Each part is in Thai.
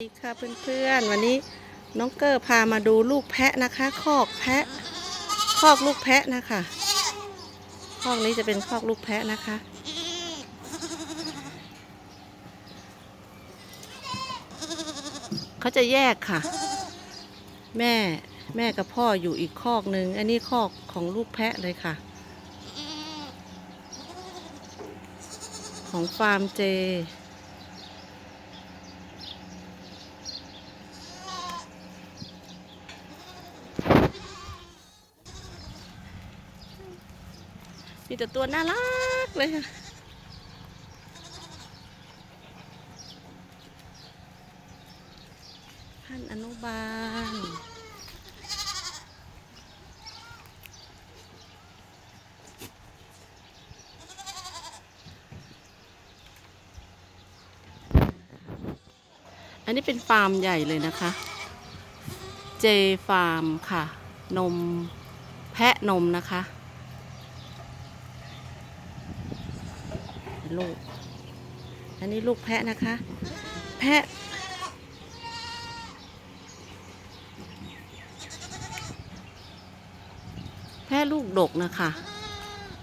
สวัสดีค่ะเพื่อนๆวันนี้น้องเกอร์พามาดูลูกแพะนะคะ คอกแพะคอกลูกแพะนะคะคอกนี้จะเป็นคอกลูกแพะนะคะ เขาจะแยกค่ะ แม่แม่กับพ่ออยู่อีกคอกหนึ่งอันนี้คอกของลูกแพะเลยค่ะ ของฟาร์มเจ มีแต่ตัวน่ารักเลยค่ะท่านอนุบาลอันนี้เป็นฟาร์มใหญ่เลยนะคะ เจฟาร์มค่ะ นมแพะนมนะคะ ลูก อันนี้ลูกแพะนะคะ แพะ แพะลูกดกนะคะ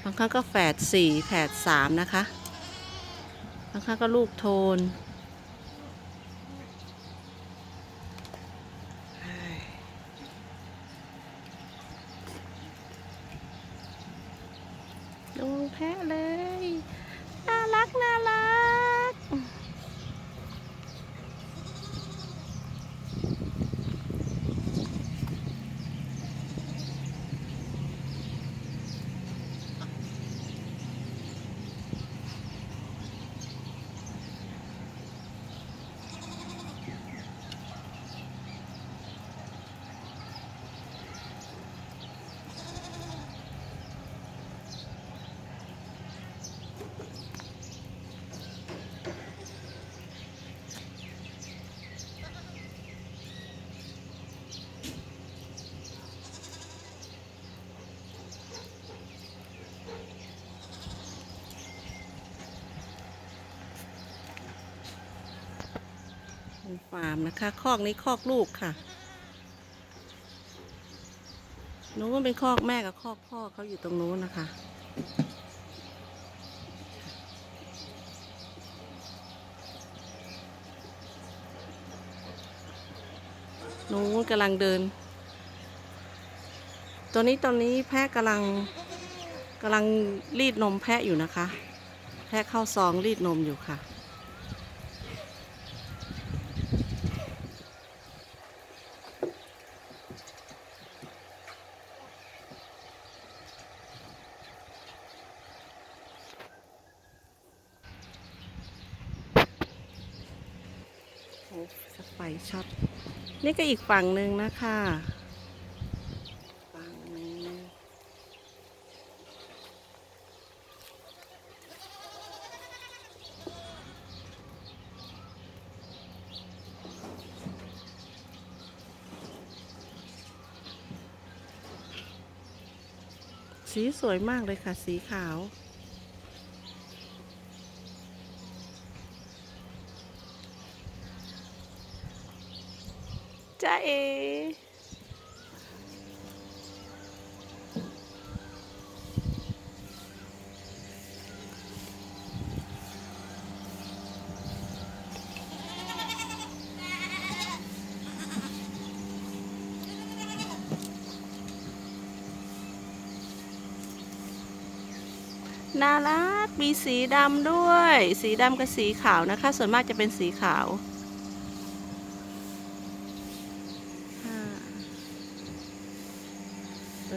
บางครั้งก็แฝดสี่แฝดสามนะคะ บางครั้งก็ลูกโทนดูแพะเลย น่ารักน่ารัก เป็น ฟาร์มนะคะ คอกนี้คอกลูกค่ะนู้นเป็นคอกแม่กับคอกพ่อเขาอยู่ตรงนู้นนะคะ นู้นกำลังเดิน ตัวนี้ตอนนี้แพะกำลังกำลังรีดนมแพะอยู่นะคะ แพะเข้าซองรีดนมอยู่ค่ะ ไฟช็อต นี่ก็อีกฝั่งหนึ่งนะคะฝั่งนึงสีสวยมากเลยค่ะ สีขาว จ้าเอน่ารัก มีสีดำด้วย สีดำกับสีขาวนะคะ ส่วนมากจะเป็นสีขาว ค่ะ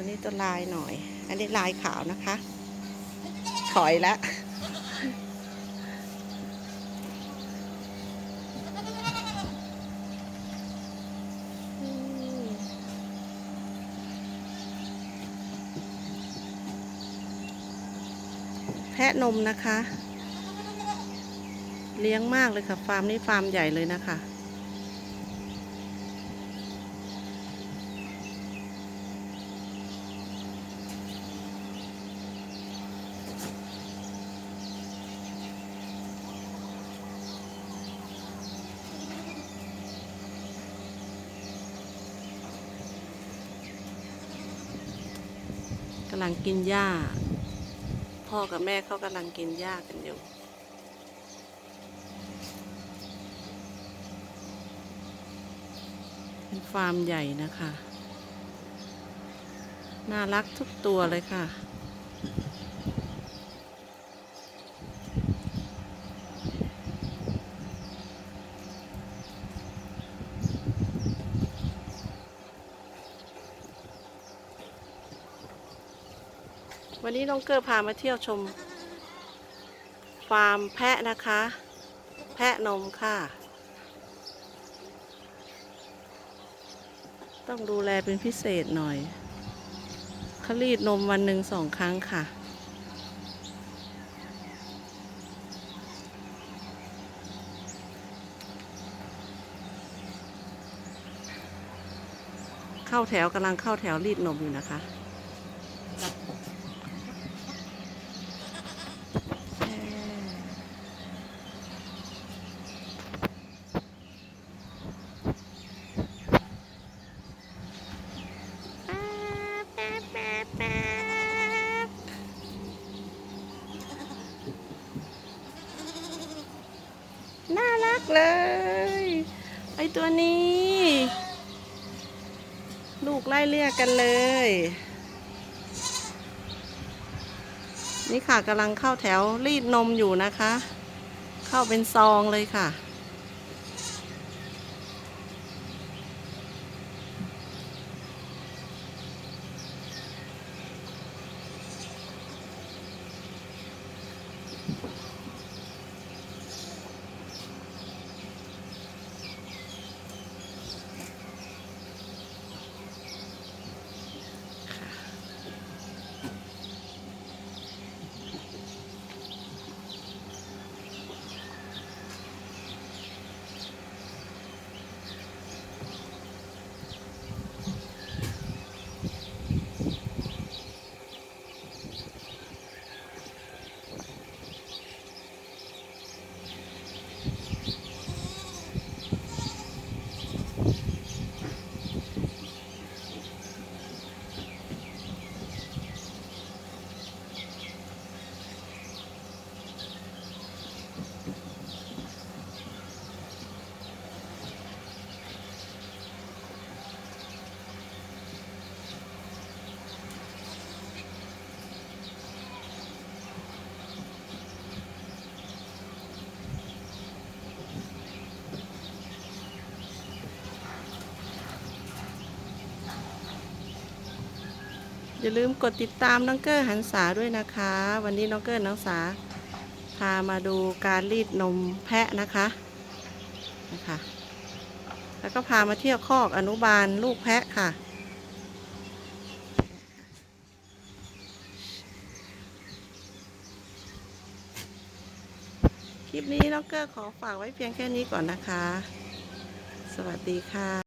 ตัวนี้ตัวลายหน่อย อันนี้ลายขาวนะคะ ถอยแล้วแพะนมนะคะ เลี้ยงมากเลยค่ะ ฟาร์มนี้ฟาร์มใหญ่เลยนะคะ กำลังกินหญ้า พ่อกับแม่เขากำลังกินหญ้ากันอยู่ เป็นฟาร์มใหญ่นะคะ น่ารักทุกตัวเลยค่ะ วันนี้น้องเกอร์พามาเที่ยวชม ฟาร์มแพะนะคะ แพะนมค่ะ ต้องดูแลเป็นพิเศษหน่อยเขารีดนมวันหนึ่งสองครั้งค่ะ เข้าแถวกำลังเข้าแถวรีดนมอยู่นะคะ น่ารัก เลย ไอตัวนี้ ลูกไล่เรียกกันเลย นี่ค่ะกำลังเข้าแถวรีดนมอยู่นะคะ เข้าเป็นซองเลยค่ะ อย่าลืมกดติดตามน้องเกอร์หันษาด้วยนะคะ วันนี้น้องเกอร์น้องสาพามาดูการรีดนมแพะนะคะนะคะ แล้วก็พามาเที่ยวคอกอนุบาลลูกแพะค่ะ คลิปนี้น้องเกอร์ขอฝากไว้เพียงแค่นี้ก่อนนะคะ สวัสดีค่ะ